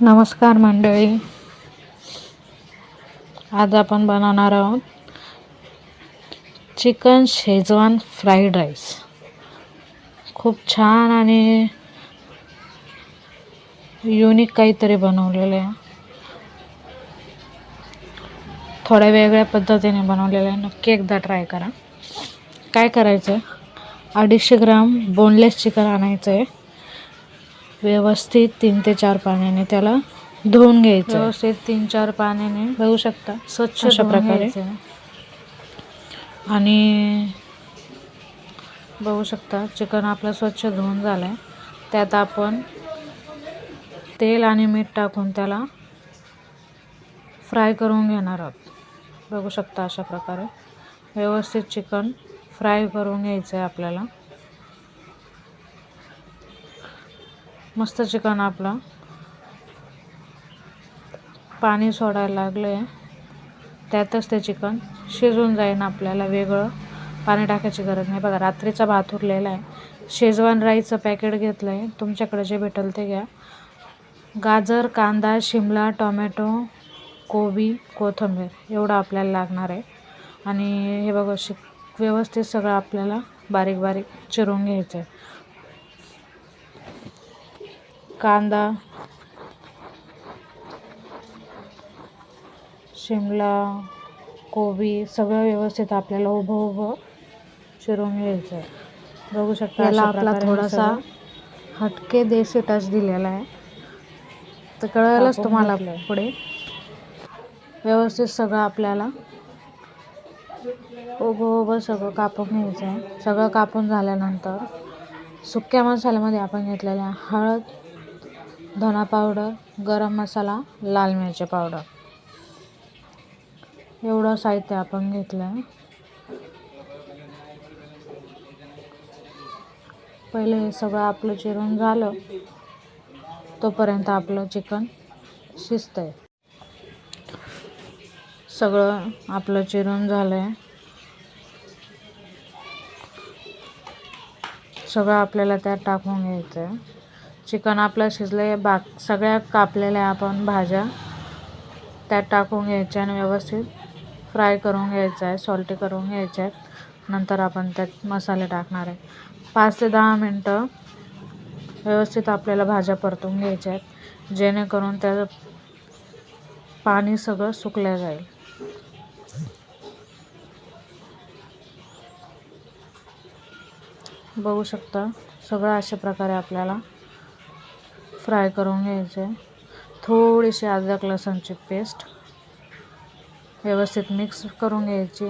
नमस्कार मंडळी. आज आपण बनवणार आहोत चिकन शेजवान फ्राईड राईस. खूप छान आणि युनिक काहीतरी बनवलेलं आहे. थोड्या वेगळ्या पद्धतीने बनवलेलं आहे. नक्की एकदा ट्राय करा. काय करायचं आहे अडीचशे ग्राम बोनलेस चिकन आणायचं आहे व्यवस्थित तीन ते चार पाण्याने त्याला धुवून घ्यायचं. व्यवस्थित तीन चार पाण्याने बघू शकता. स्वच्छ अशा प्रकारे. आणि बघू शकता चिकन आपलं स्वच्छ धुवून झालं आहे त्यात आपण तेल आणि मीठ टाकून त्याला फ्राय करून घेणार आहोत. बघू शकता अशा प्रकारे. व्यवस्थित चिकन फ्राय करून घ्यायचं आहे आपल्याला. मस्त चिकन आपलं. पाणी सोडायला लागलं आहे त्यातच ते चिकन शिजून जाईन आपल्याला वेगळं. पाणी टाकायची गरज नाही. बघा रात्रीचा भात उरलेला आहे. शेजवान राईचं पॅकेट घेतलं आहे तुमच्याकडे जे भेटेल ते घ्या. गाजर कांदा शिमला टोमॅटो कोबी कोथिंबीर एवढं आपल्याला लागणार आहे. आणि हे बघा शिक व्यवस्थित सगळं आपल्याला बारीक बारीक चिरून घ्यायचं आहे कांदा शिमला कोबी सगळं व्यवस्थित आपल्याला उभं उभं चिरून घ्यायचं आहे बघू शकता याला आपला थोडासा हटके देशी टच दिलेला आहे. तर कळलंच तुम्हाला पुढे. व्यवस्थित सगळं आपल्याला उभं उभं सगळं कापून घ्यायचं आहे सगळं कापून झाल्यानंतर सुक्या मसाल्यामध्ये आपण घेतलेल्या हळद धना पावडर गरम मसाला लाल मिरची पावडर एवढं साहित्य आपण घेतलं आहे पहिले हे सगळं आपलं चिरून झालं तोपर्यंत आपलं चिकन शिजतं आहे सगळं आपलं चिरून झालं आहे सगळं आपल्याला त्यात टाकून घ्यायचं आहे चिकन आपलं शिजलं आहे बाक सगळ्या कापलेल्या आपण भाज्या. त्यात टाकून घ्यायच्या आणि व्यवस्थित फ्राय करून घ्यायचं आहे सॉल्टी करून घ्यायच्या आहेत नंतर आपण त्यात मसाले टाकणार आहे. पाच ते दहा मिनटं व्यवस्थित आपल्याला भाज्या परतून घ्यायच्या आहेत जेणेकरून त्याचं पाणी सगळं सुकलं जाईल. बघू शकता सगळं अशा प्रकारे आपल्याला फ्राय करून घ्यायचं. आहे थोडीशी अद्रक लसूणची पेस्ट व्यवस्थित मिक्स करून घ्यायची.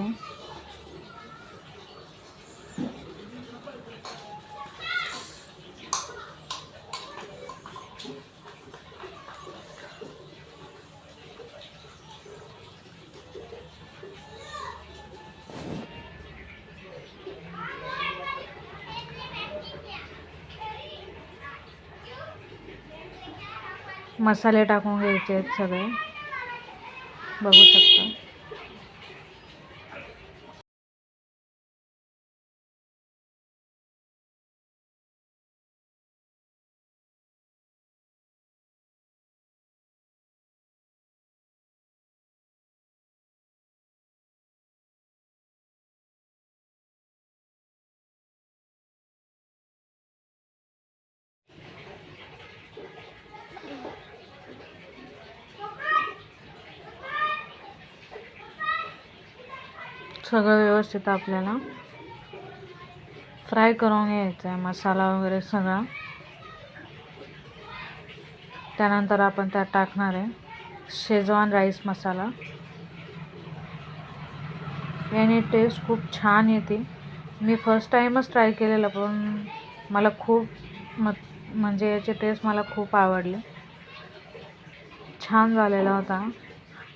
मसाले टाकून घ्यायचे आहेत सगळे. बघू शकता. सगळं व्यवस्थित आपल्याला. फ्राय करून घ्यायचं आहे मसाला वगैरे सगळा. त्यानंतर आपण त्यात टाकणार आहे शेजवान राईस मसाला. याने टेस्ट खूप छान येते. मी फर्स्ट टाईमच ट्राय केलेलं पण मला खूप म म्हणजे याची टेस्ट मला खूप आवडली. छान झालेला होता.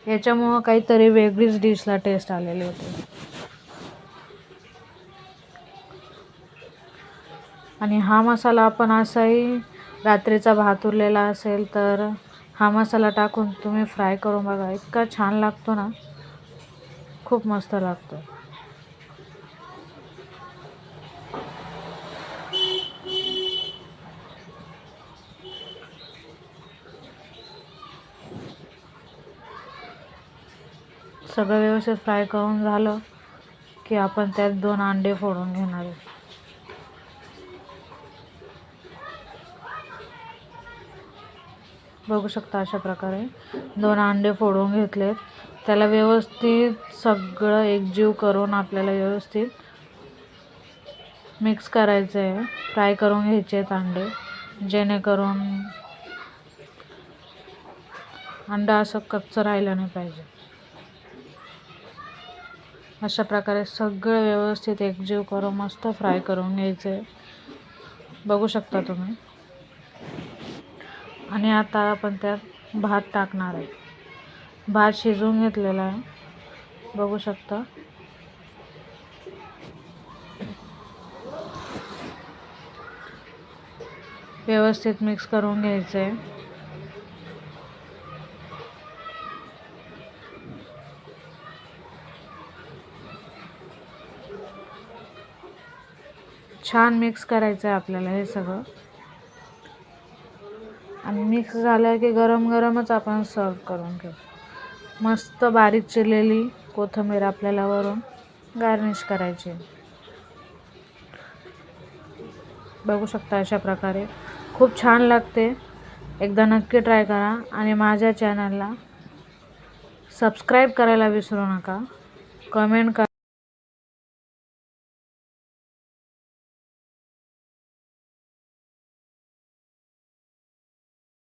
याच्यामुळं काहीतरी वेगळीच डिशला टेस्ट आलेली होती. आणि हा मसाला आपण असाही रात्रीचा भात उरलेला असेल तर हा मसाला टाकून तुम्ही फ्राय करून बघा. इतका छान लागतो ना. खूप मस्त लागतो. सगळं व्यवस्थित फ्राय करून झालं की आपण त्यात दोन अंडे फोडून घेणार आहे. बघू शकता अशा प्रकारे दोन अंडे फोडून घेतलेत. त्याला व्यवस्थित सगळं एकजीव करून आपल्याला व्यवस्थित मिक्स करायचं आहे फ्राय करून घ्यायचे आहेत अंडे जेणेकरून अंडा असं कच्चं राहिलं नाही पाहिजे. अशा प्रकारे सगळं व्यवस्थित एकजीव करून मस्त फ्राय करून घ्यायचं. आहे बघू शकता तुम्ही. आणि आता आपण त्यात भात टाकणार आहे. भात शिजवून घेतलेला आहे. बघू शकता. व्यवस्थित मिक्स करून घ्यायचं. आहे छान मिक्स करायचं आहे आपल्याला हे सगळं. आणि मिक्स झालं की गरम गरमच आपण सर्व करून घेऊ. मस्त बारीक चिरलेली कोथिंबीर आपल्याला वरून गार्निश करायची. बघू शकता अशा प्रकारे. खूप छान लागते. एकदा नक्की ट्राय करा आणि माझ्या चॅनलला सबस्क्राईब करायला विसरू नका. कमेंट करा.